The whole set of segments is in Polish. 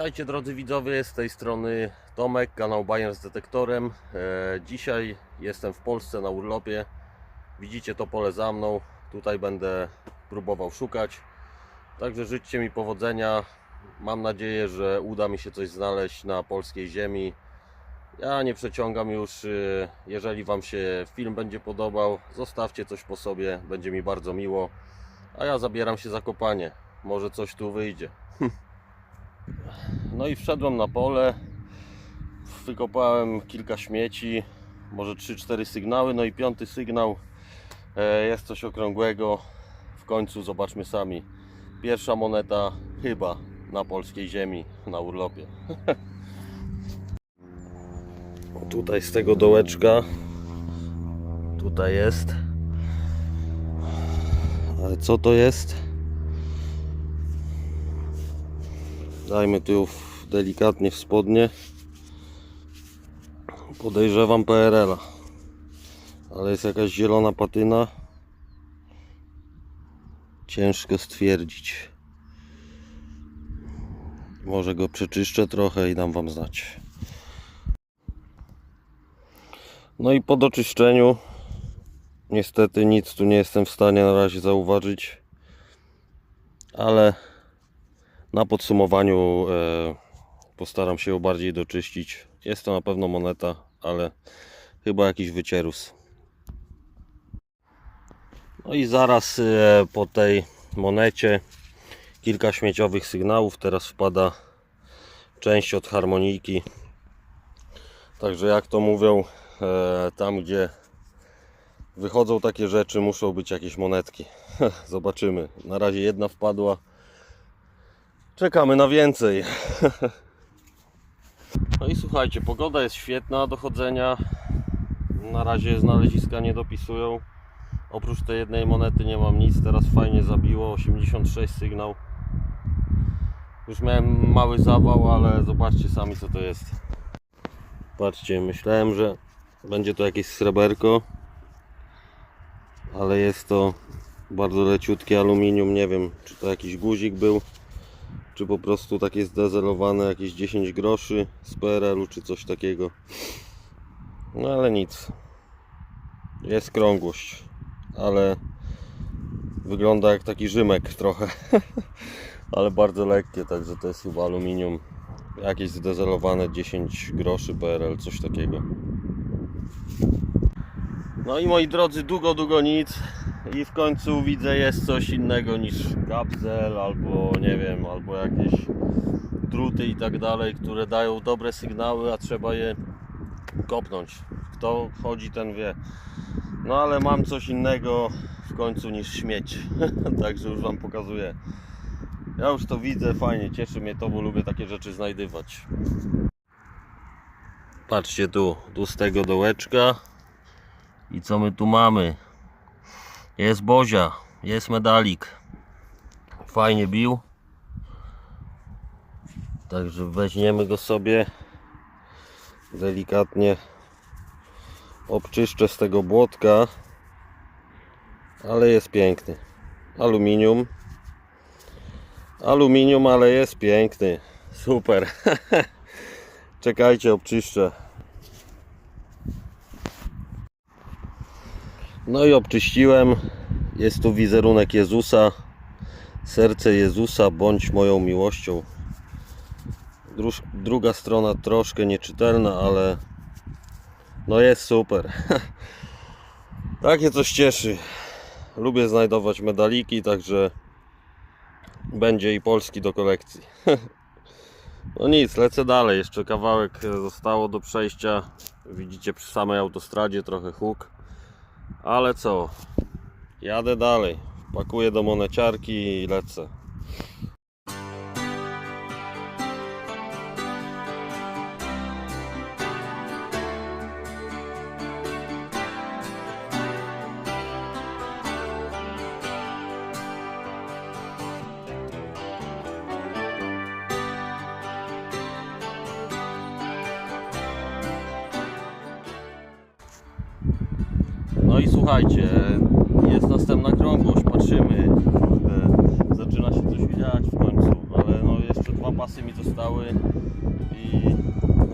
Witajcie drodzy widzowie, z tej strony Tomek, kanał Bayer z detektorem. E, dzisiaj jestem w Polsce na urlopie. Widzicie to pole za mną. Tutaj będę próbował szukać. Także życzcie mi powodzenia. Mam nadzieję, że uda mi się coś znaleźć na polskiej ziemi. Ja nie przeciągam już. e, Jeżeli Wam się film będzie podobał, zostawcie coś po sobie, będzie mi bardzo miło. A ja zabieram się za kopanie. Może coś tu wyjdzie. No i wszedłem na pole. Wykopałem kilka śmieci, może 3-4 sygnały. No i piąty sygnał e, jest coś okrągłego. W końcu zobaczmy sami. Pierwsza moneta chyba na polskiej ziemi na urlopie. Tutaj z tego dołeczka. Tutaj jest. Ale co to jest? Dajmy tu delikatnie w spodnie. Podejrzewam PRL-a. Ale jest jakaś zielona patyna. Ciężko stwierdzić. Może go przeczyszczę trochę i dam Wam znać. No i po doczyszczeniu niestety nic tu nie jestem w stanie na razie zauważyć. Ale na podsumowaniu e, postaram się ją bardziej doczyścić. Jest to na pewno moneta, ale chyba jakiś wycierus. No i zaraz e, po tej monecie kilka śmieciowych sygnałów. Teraz wpada część od harmonijki. Także jak to mówią, e, tam gdzie wychodzą takie rzeczy, muszą być jakieś monetki. Zobaczymy. Na razie jedna wpadła. Czekamy na więcej. No i słuchajcie, pogoda jest świetna do chodzenia. Na razie znaleziska nie dopisują. Oprócz tej jednej monety nie mam nic. Teraz fajnie zabiło. 86 sygnał. Już miałem mały zawał, ale zobaczcie sami co to jest. Patrzcie, myślałem, że będzie to jakieś sreberko. Ale jest to bardzo leciutkie aluminium. Nie wiem, czy to jakiś guzik był czy po prostu takie zdezelowane jakieś 10 groszy z PRL-u czy coś takiego. No ale nic. Jest krągłość, ale wygląda jak taki Rzymek trochę. ale bardzo lekkie, także to jest chyba aluminium. Jakieś zdezelowane 10 groszy PRL, coś takiego. No i moi drodzy, długo, długo nic i w końcu widzę jest coś innego niż kapsel albo nie wiem, albo jakieś druty i tak dalej, które dają dobre sygnały, a trzeba je kopnąć. Kto chodzi, ten wie. No ale mam coś innego w końcu niż śmieć. Także już Wam pokazuję. Ja już to widzę, fajnie, cieszy mnie to, bo lubię takie rzeczy znajdywać. Patrzcie tu, tu z tego dołeczka. I co my tu mamy? Jest Bozia, jest medalik. Fajnie bił. Także weźmiemy go sobie. Delikatnie obczyszczę z tego błotka. Ale jest piękny. Aluminium. Aluminium, ale jest piękny. Super. Czekajcie, obczyszczę. No i obczyściłem. Jest tu wizerunek Jezusa. Serce Jezusa, bądź moją miłością. Druż, druga strona troszkę nieczytelna, ale no jest super. Takie coś cieszy. Lubię znajdować medaliki, także będzie i polski do kolekcji. No nic, lecę dalej. Jeszcze kawałek zostało do przejścia. Widzicie przy samej autostradzie trochę huk. Ale co? Jadę dalej. Pakuję do moneciarki i lecę. I słuchajcie, jest następna krągłość, patrzymy. Zaczyna się coś dziać w końcu, ale no jeszcze dwa pasy mi zostały i,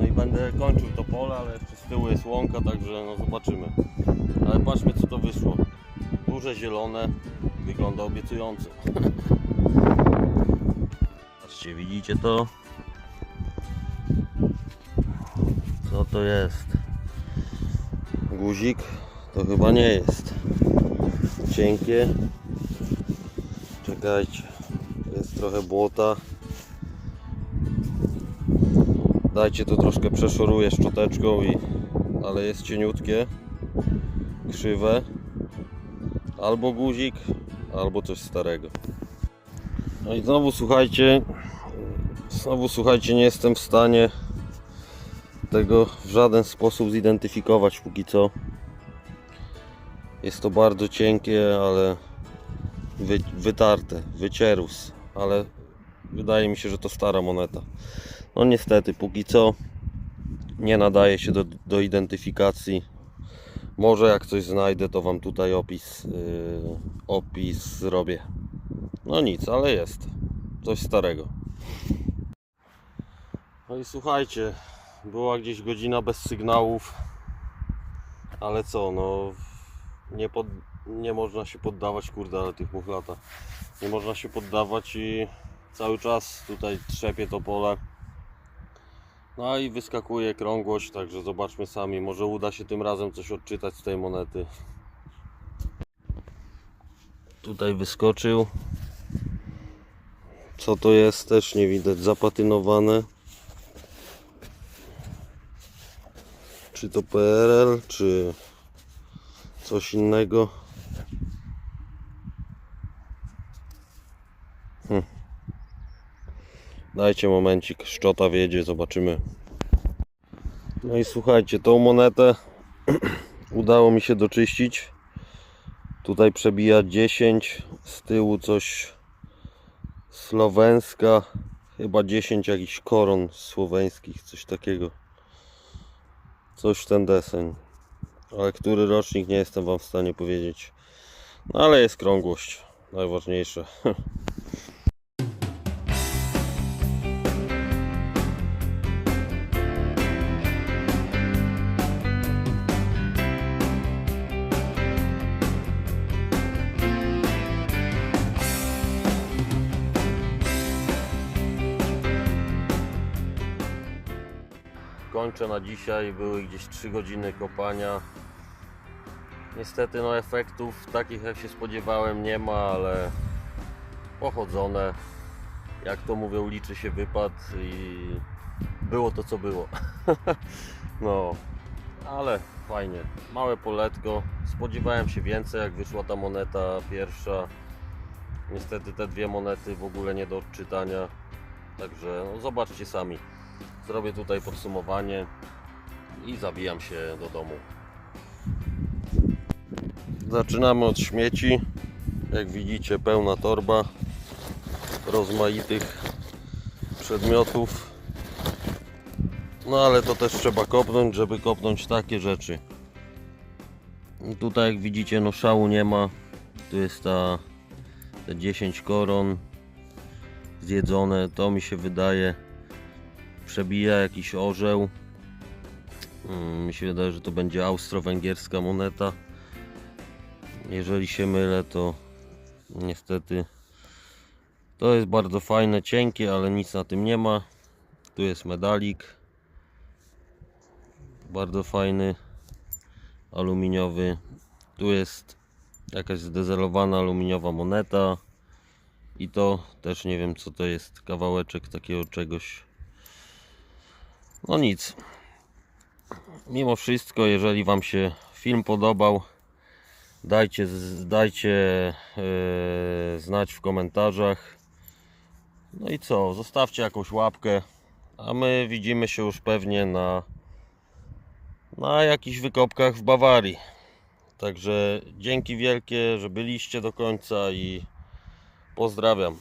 no i będę kończył to pole, ale jeszcze z tyłu jest łąka, także no zobaczymy. Ale patrzmy co to wyszło. Duże zielone, wygląda obiecująco. Patrzcie, widzicie to? Co to jest? Guzik? To chyba nie jest. Cienkie. Czekajcie. Jest trochę błota. Dajcie to troszkę przeszoruję szczoteczką i ale jest cieniutkie. Krzywe. Albo guzik, albo coś starego. No i znowu słuchajcie, znowu słuchajcie, nie jestem w stanie tego w żaden sposób zidentyfikować póki co. Jest to bardzo cienkie, ale wy, wytarte, wycierus, ale wydaje mi się, że to stara moneta. No niestety, póki co nie nadaje się do, do identyfikacji. Może jak coś znajdę, to Wam tutaj opis, yy, opis zrobię. No nic, ale jest. Coś starego. No i słuchajcie, była gdzieś godzina bez sygnałów, ale co, no nie, pod, nie można się poddawać, kurde, ale tych much lata. Nie można się poddawać i cały czas tutaj trzepie to pole. No i wyskakuje krągłość, także zobaczmy sami, może uda się tym razem coś odczytać z tej monety. Tutaj wyskoczył. Co to jest też nie widać, zapatynowane. Czy to PRL, czy coś innego. Hm. Dajcie momencik, szczota wiedzie, zobaczymy. No i słuchajcie, tą monetę udało mi się doczyścić. Tutaj przebija 10, z tyłu coś słoweńska, chyba 10 jakichś koron słoweńskich, coś takiego. Coś ten deseń. Ale który rocznik nie jestem Wam w stanie powiedzieć. No ale jest krągłość, najważniejsze. Kończę na dzisiaj, były gdzieś 3 godziny kopania. Niestety no efektów takich jak się spodziewałem nie ma, ale pochodzone. Jak to mówią, liczy się wypad i było to co było. no, ale fajnie. Małe poletko. Spodziewałem się więcej jak wyszła ta moneta pierwsza. Niestety te dwie monety w ogóle nie do odczytania. Także no, zobaczcie sami. Zrobię tutaj podsumowanie i zabijam się do domu. Zaczynamy od śmieci. Jak widzicie, pełna torba rozmaitych przedmiotów. No ale to też trzeba kopnąć, żeby kopnąć takie rzeczy. I tutaj jak widzicie, no szału nie ma. Tu jest ta te 10 koron zjedzone. To mi się wydaje przebija jakiś orzeł. Mm, Mi się wydaje, że to będzie austro-węgierska moneta. Jeżeli się mylę, to niestety to jest bardzo fajne, cienkie, ale nic na tym nie ma. Tu jest medalik. Bardzo fajny, aluminiowy. Tu jest jakaś zdezelowana aluminiowa moneta. I to też nie wiem co to jest, kawałeczek takiego czegoś. No nic. Mimo wszystko, jeżeli Wam się film podobał, dajcie, dajcie e, znać w komentarzach. No i co? Zostawcie jakąś łapkę, a my widzimy się już pewnie na, na jakichś wykopkach w Bawarii. Także dzięki wielkie, że byliście do końca i pozdrawiam.